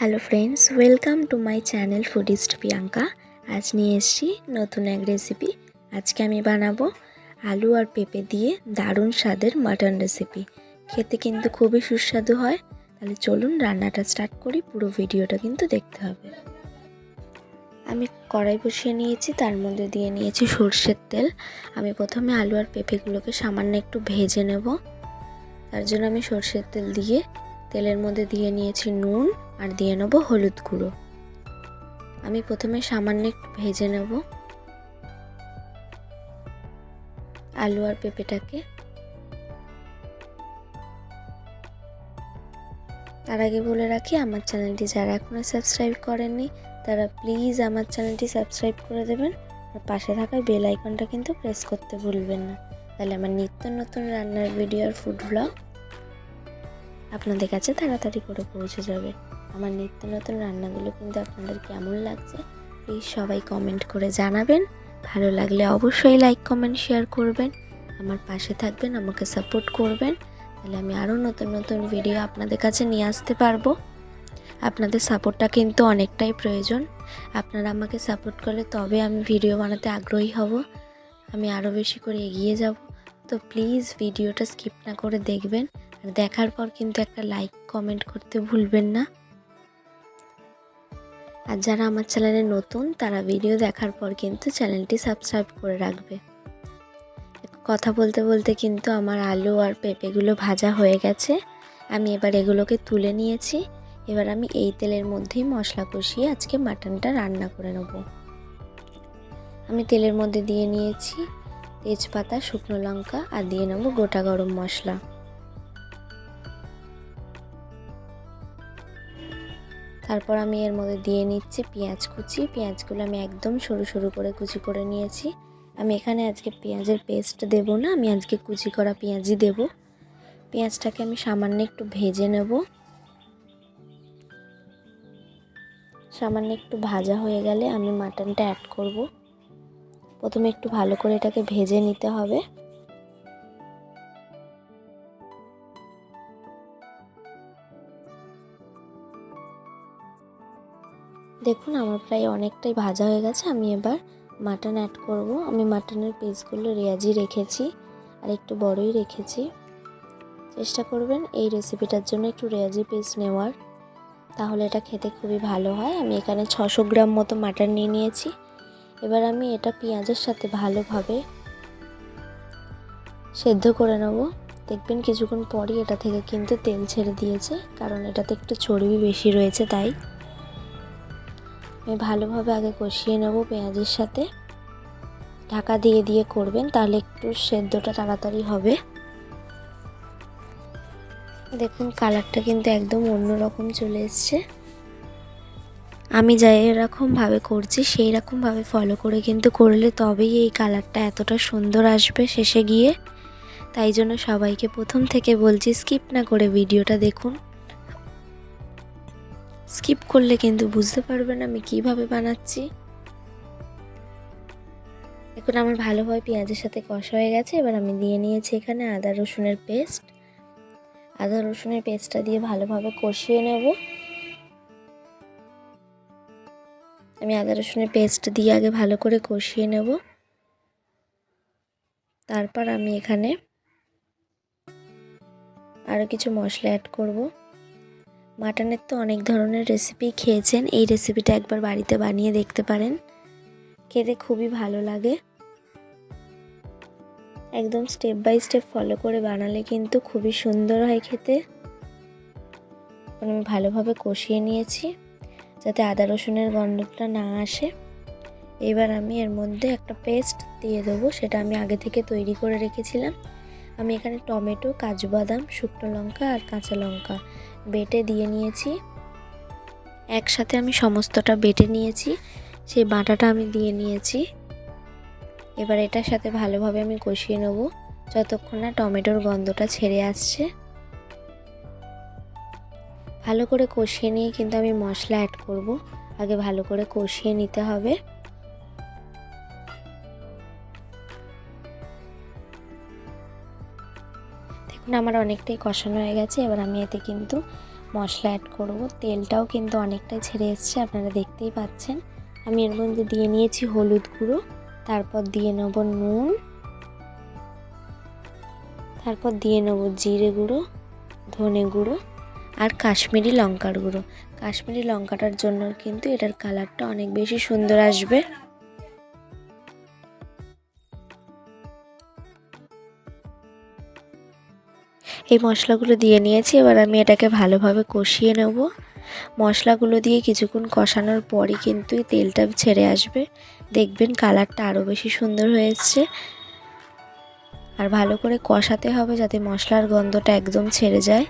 Hello friends welcome to my channel foodist Priyanka আজ নিয়ে এসেছি নতুন এক রেসিপি আজকে আমি বানাবো আলু আর পেঁপে দিয়ে দারুণ স্বাদের মাটন রেসিপি খেতে কিন্তু খুবই সুস্বাদু হয়। তাহলে চলুন রান্নাটা স্টার্ট করি, পুরো ভিডিওটা কিন্তু দেখতে হবে। আমি কড়াই বসিয়ে নিয়েছি, তার মধ্যে দিয়ে নিয়েছি সর্ষের তেল। আমি প্রথমে আলু আর পেঁপেগুলোকে সামান্য একটু ভেজে নেব। তার জন্য আমি সর্ষের তেল দিয়ে তেলের মধ্যে দিয়ে নিয়েছি নুন আর দিয়ে নেব হলুদ গুঁড়ো। আমি প্রথমে সামান্য একটু ভেজে নেব। আলু আর পেঁপেটাকে। তার আগে বলে রাখি, আমার চ্যানেলটি যারা এখনও সাবস্ক্রাইব করেননি, তারা প্লিজ আমার চ্যানেলটি সাবস্ক্রাইব করে দেবেন। আর পাশে থাকা বেল আইকনটা কিন্তু প্রেস করতে ভুলবেন না। তাহলে আমার নিত্য নতুন রান্নার ভিডিও আর ফুড ব্লগ আপনাদের কাছে তাড়াতাড়ি করে পৌঁছে যাবে। আমার নিত্য নতুন রান্নাগুলো কিন্তু আপনাদের কেমন লাগছে প্লিজ সবাই কমেন্ট করে জানাবেন। ভালো লাগলে অবশ্যই লাইক কমেন্ট শেয়ার করবেন। আমার পাশে থাকবেন, আমাকে সাপোর্ট করবেন। তাহলে আমি আরও নতুন নতুন ভিডিও আপনাদের কাছে নিয়ে আসতে পারব। আপনাদের সাপোর্টটা কিন্তু অনেকটাই প্রয়োজন। আপনারা আমাকে সাপোর্ট করলে তবে আমি ভিডিও বানাতে আগ্রহী হব। আমি আরও বেশি করে এগিয়ে যাব। তো প্লিজ ভিডিওটা স্কিপ না করে দেখবেন। আর দেখার পর কিন্তু একটা লাইক কমেন্ট করতে ভুলবেন না। আর যারা আমার চ্যানেলে নতুন, তারা ভিডিও দেখার পর কিন্তু চ্যানেলটি সাবস্ক্রাইব করে রাখবে। কথা বলতে বলতে কিন্তু আমার আলু আর পেঁপেগুলো ভাজা হয়ে গেছে। আমি এবার এগুলোকে তুলে নিয়েছি। এবার আমি এই তেলের মধ্যেই মশলা কষিয়ে আজকে মাটনটা রান্না করে নেব। আমি তেলের মধ্যে দিয়ে নিয়েছি তেজপাতা, শুকনো লঙ্কা আর দিয়ে নেব গোটা গরম মশলা। তারপর আমি এর মধ্যে দিয়ে নিচ্ছি পেঁয়াজ কুচি। পেঁয়াজগুলো আমি একদম সরু সরু করে কুচি করে নিয়েছি। আমি এখানে আজকে পেঁয়াজের পেস্ট দেব না, আমি আজকে কুচি করা পেঁয়াজই দেব। পেঁয়াজটাকে আমি সামান্য একটু ভেজে নেব। সামান্য একটু ভাজা হয়ে গেলে আমি মাটনটা অ্যাড করব। প্রথমে একটু ভালো করে এটাকে ভেজে নিতে হবে। দেখুন, আমার প্রায় অনেকটাই ভাজা হয়ে গেছে। আমি এবার মাটন অ্যাড করব। আমি মাটনের পিসগুলো রেয়াজি রেখেছি আর একটু বড়ই রেখেছি। চেষ্টা করবেন এই রেসিপিটার জন্য একটু রেয়াজি পিস নেওয়ার। তাহলে এটা খেতে খুবই ভালো হয়। আমি এখানে ছশো গ্রাম মতো মাটন নিয়ে নিয়েছি। এবার আমি এটা পেঁয়াজের সাথে ভালোভাবে সেদ্ধ করে নেব। দেখবেন কিছুক্ষণ পরই এটা থেকে কিন্তু তেল ছেড়ে দিয়েছে, কারণ এটাতে একটু চর্বি বেশি রয়েছে তাই। আমি ভালোভাবে আগে কষিয়ে নেব পেঁয়াজের সাথে। ঢাকা দিয়ে দিয়ে করবেন, তাহলে একটু সেদ্ধটা তাড়াতাড়ি হবে। দেখুন, কালারটা কিন্তু একদম অন্যরকম চলে এসছে। আমি যাই এরকমভাবে করছি সেই রকমভাবে ফলো করে কিন্তু করলে তবেই এই কালারটা এতটা সুন্দর আসবে শেষে গিয়ে। তাই জন্য সবাইকে প্রথম থেকে বলছি স্কিপ না করে ভিডিওটা দেখুন। স্কিপ করলে কিন্তু বুঝতে পারবেন আমি কীভাবে বানাচ্ছি। এখন আমার ভালোভাবে পেঁয়াজের সাথে কষা হয়ে গেছে, এবার আমি দিয়ে নিয়েছি এখানে আদা রসুনের পেস্ট। আদা রসুনের পেস্টটা দিয়ে ভালোভাবে কষিয়ে নেব। আমি আদা রসুনের পেস্ট দিয়ে আগে ভালো করে কষিয়ে নেব। তারপর আমি এখানে আরও কিছু মশলা অ্যাড করব। মাটনের তো অনেক ধরনের রেসিপি খেয়েছেন। এই রেসিপিটা একবার বাড়িতে বানিয়ে দেখতে পারেন। খেতে খুবই ভালো লাগে। একদম স্টেপ বাই স্টেপ ফলো করে বানালে কিন্তু খুবই সুন্দর হয় খেতে। আমি ভালোভাবে কষিয়ে নিয়েছি যাতে আদা, রসুনের গন্ধটা না আসে। এবার আমি এর মধ্যে একটা পেস্ট দিয়ে দেবো। সেটা আমি আগে থেকে তৈরি করে রেখেছিলাম। আমি এখানে টমেটো, কাজু বাদাম, শুকনো লঙ্কা আর কাঁচা লঙ্কা বেটে দিয়ে নিয়েছি। একসাথে আমি সমস্তটা বেটে নিয়েছি। সেই বাটাটা আমি দিয়ে নিয়েছি। এবার এটার সাথে ভালোভাবে আমি কষিয়ে নেব, যতক্ষণ না টমেটোর গন্ধটা ছেড়ে আসছে। ভালো করে কষিয়ে নিয়ে কিন্তু আমি মশলা অ্যাড করব। আগে ভালো করে কষিয়ে নিতে হবে। দেখুন আমার অনেকটাই কষানো হয়ে গেছে। এবার আমি এতে কিন্তু মশলা অ্যাড করব। তেলটাও কিন্তু অনেকটাই ছেড়ে এসছে, আপনারা দেখতেই পাচ্ছেন। আমি এর মধ্যে দিয়ে নিয়েছি হলুদ গুঁড়ো, তারপর দিয়ে নেব নুন, তারপর দিয়ে নেব জিরে গুঁড়ো, ধনে গুঁড়ো আর কাশ্মীরি লঙ্কার গুঁড়ো। কাশ্মীরি লঙ্কাটার জন্য কিন্তু এটার কালারটা অনেক বেশি সুন্দর আসবে। এই মশলাগুলো দিয়ে নিয়েছি, এবার আমি এটাকে ভালোভাবে কষিয়ে নেব। মশলাগুলো দিয়ে কিছুক্ষণ কষানোর পরই কিন্তু তেলটা ছেড়ে আসবে। দেখবেন কালারটা আরও বেশি সুন্দর হয়েছে আর ভালো করে কষাতে হবে যাতে মশলার গন্ধটা একদম ছেড়ে যায়।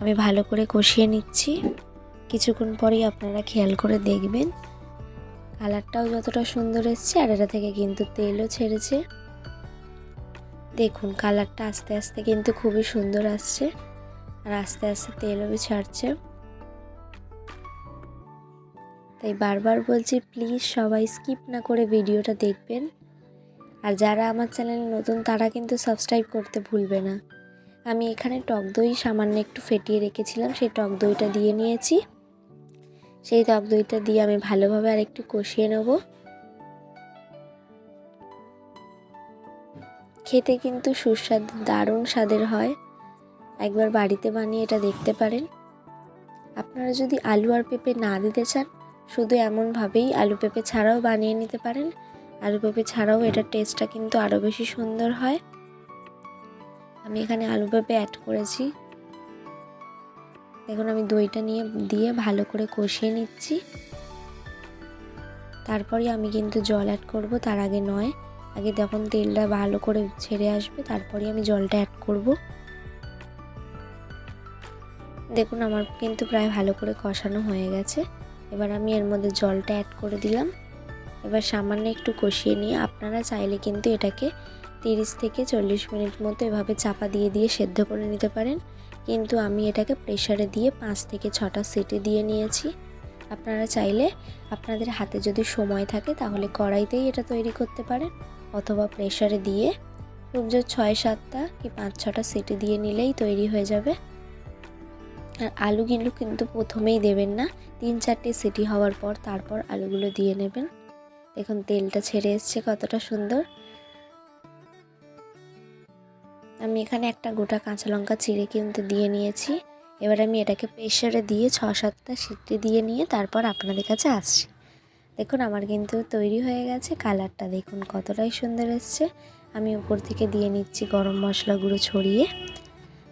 আমি ভালো করে কষিয়ে নিচ্ছি। কিছুক্ষণ পরেই আপনারা খেয়াল করে দেখবেন। কালারটাও যতটা সুন্দর এসছে, আর এটা থেকে কিন্তু তেলও ছেড়েছে। দেখুন, কালারটা আস্তে আস্তে কিন্তু খুবই সুন্দর আসছে। আর আস্তে আস্তে তেলও ছাড়ছে। তাই বারবার বলছি প্লিজ সবাই স্কিপ না করে ভিডিওটা দেখবেন। আর যারা আমার চ্যানেলে নতুন, তারা কিন্তু সাবস্ক্রাইব করতে ভুলবে না। আমি এখানে টক দই সামান্য একটু ফেটিয়ে রেখেছিলাম, সেই টক দইটা দিয়ে নিয়েছি। সেই টক দইটা দিয়ে আমি ভালোভাবে আর একটু কষিয়ে নেব। খেতে কিন্তু সুস্বাদ, দারুণ স্বাদের হয়। একবার বাড়িতে বানিয়ে এটা দেখতে পারেন। আপনারা যদি আলু আর পেঁপে না দিতে চান, শুধু এমনভাবেই আলু পেঁপে ছাড়াও বানিয়ে নিতে পারেন। আলু পেঁপে ছাড়াও এটার টেস্টটা কিন্তু আরও বেশি সুন্দর হয়। আমি এখানে আলু পেঁপে অ্যাড করেছি। এখন আমি দইটা নিয়ে, দিয়ে ভালো করে কষিয়ে নিচ্ছি। তারপরে আমি কিন্তু জল অ্যাড করব, তার আগে নয়। আগে যখন তেলটা ভালো করে ছেড়ে আসবে, তারপরে আমি জলটা অ্যাড করব। দেখুন, আমার কিন্তু প্রায় ভালো করে কষানো হয়ে গেছে। এবার আমি এর মধ্যে জলটা অ্যাড করে দিলাম। এবার সামান্য একটু কষিয়ে নিয়ে, আপনারা চাইলে কিন্তু এটাকে তিরিশ থেকে চল্লিশ মিনিট মতো এভাবে চাপা দিয়ে দিয়ে সেদ্ধ করে নিতে পারেন। কিন্তু আমি এটাকে প্রেশারে দিয়ে পাঁচ থেকে ছটা সিটি দিয়ে নিয়েছি। আপনারা চাইলে আপনাদের হাতে যদি সময় থাকে, তাহলে কড়াইতেই এটা তৈরি করতে পারেন। অথবা প্রেশারে দিয়ে খুব জোর ছয় সাতটা কি পাঁচ ছটা সিটি দিয়ে নিলেই তৈরি হয়ে যাবে। আর আলুগুলো কিন্তু প্রথমেই দেবেন না, তিন চারটে সিটি হওয়ার পর তারপর আলুগুলো দিয়ে নেবেন। দেখুন তেলটা ছেড়ে এসছে কতটা সুন্দর। আমি এখানে একটা গোটা কাঁচা লঙ্কা চিড়ে কিন্তু দিয়ে নিয়েছি। এবার আমি এটাকে প্রেশারে দিয়ে ছ সাতটা সিটি দিয়ে নিয়ে তারপর আপনাদের কাছে আসছি। দেখুন, আমার কিন্তু তৈরি হয়ে গেছে কালারটা। দেখুন, কতটাই সুন্দর এসছে। আমি উপর থেকে দিয়ে নিচ্ছি গরম মশলা গুঁড়ো ছড়িয়ে।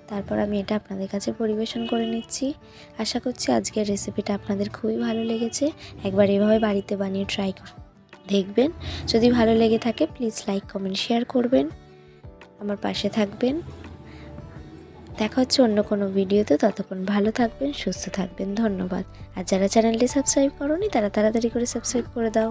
তারপর আমি এটা আপনাদের কাছে পরিবেশন করে নিচ্ছি। আশা করছি আজকের রেসিপিটা আপনাদের খুবই ভালো লেগেছে। একবার এভাবে বাড়িতে বানিয়ে ট্রাই দেখবেন। যদি ভালো লেগে থাকে প্লিজ লাইক কমেন্ট শেয়ার করবেন। আমার পাশে থাকবেন। দেখা হচ্ছে অন্য কোনো ভিডিওতে। ততক্ষণ ভালো থাকবেন, সুস্থ থাকবেন। ধন্যবাদ। আর যারা চ্যানেলটি সাবস্ক্রাইব করনি, তারা তাড়াতাড়ি করে সাবস্ক্রাইব করে দাও।